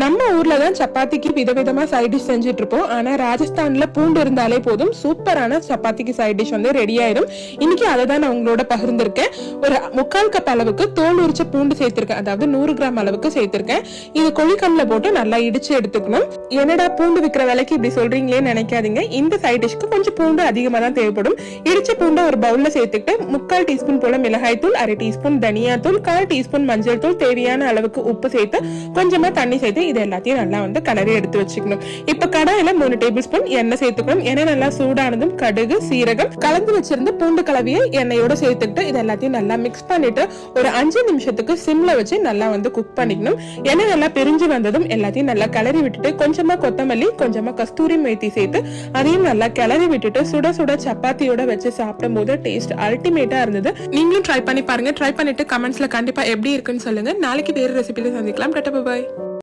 நம்ம ஊர்ல தான் சப்பாத்திக்கு விதவிதமா சைட் டிஷ் செஞ்சுட்டு இருப்போம் ஆனா ராஜஸ்தான்ல பூண்டு இருந்தாலே போதும். சூப்பரான சப்பாத்திக்கு சைட் டிஷ் வந்து ரெடி ஆயிரும். இன்னைக்கு அதை தான் நான் உங்களோட பகிர்ந்திருக்கேன். ஒரு முக்கால் கப் அளவுக்கு தோல் உரிச்ச பூண்டு சேர்த்திருக்கேன். அதாவது நூறு கிராம் அளவுக்கு சேர்த்திருக்கேன். இது கொழிக்கல்ல போட்டு நல்லா இடிச்சு எடுத்துக்கணும். என்னடா பூண்டு விற்கிற விலைக்கு இப்படி சொல்றீங்களேன்னு நினைக்காதீங்க. இந்த சைட் டிஷ்க்கு கொஞ்சம் பூண்டு அதிகமா தான் தேவைப்படும். இடிச்ச பூண்டை ஒரு பவுல்ல சேர்த்துக்கிட்டு முக்கால் டீஸ்பூன் போல மிளகாய் தூள் அரை டீஸ்பூன் தனியா தூள் கால் டீஸ்பூன் மஞ்சள் தூள் தேவையான அளவுக்கு உப்பு சேர்த்து கொஞ்சமா தண்ணி சேர்த்து இது எல்லாத்தையும் நல்லா வந்து கலரி எடுத்து வச்சுக்கணும். இப்ப கடாயில மூணு டேபிள் ஸ்பூன் எண்ணெய் சேர்த்துக்கணும். எண்ணெய் நல்லா சூடானதும் கடுகு சீரகம் கலந்து வச்சிருந்த பூண்டு கலவையை எண்ணெயோட சேர்த்துட்டு இது எல்லாத்தையும் நல்லா மிக்ஸ் பண்ணிட்டு ஒரு அஞ்சு நிமிஷத்துக்கு சிம்ல வச்சு நல்லா வந்து குக் பண்ணிக்கணும். எண்ணெய் நல்லா பிரிஞ்சு வந்ததும் எல்லாத்தையும் நல்லா கிளறி விட்டுட்டு கொஞ்சமா கொத்தமல்லி கொஞ்சமா கஸ்தூரி மேத்தி சேர்த்து அதையும் நல்லா கிளறி விட்டுட்டு சுட சுட சப்பாத்தியோட வச்சு சாப்பிடும் போது டேஸ்ட் அல்டிமேட்டா இருந்தது. நீங்களும் ட்ரை பண்ணி பாருங்க. ட்ரை பண்ணிட்டு கமெண்ட்ஸ்ல கண்டிப்பா எப்படி இருக்குன்னு சொல்லுங்க. நாளைக்கு வேறு ரெசிபியில சந்திக்கலாம். டட்டா பாய்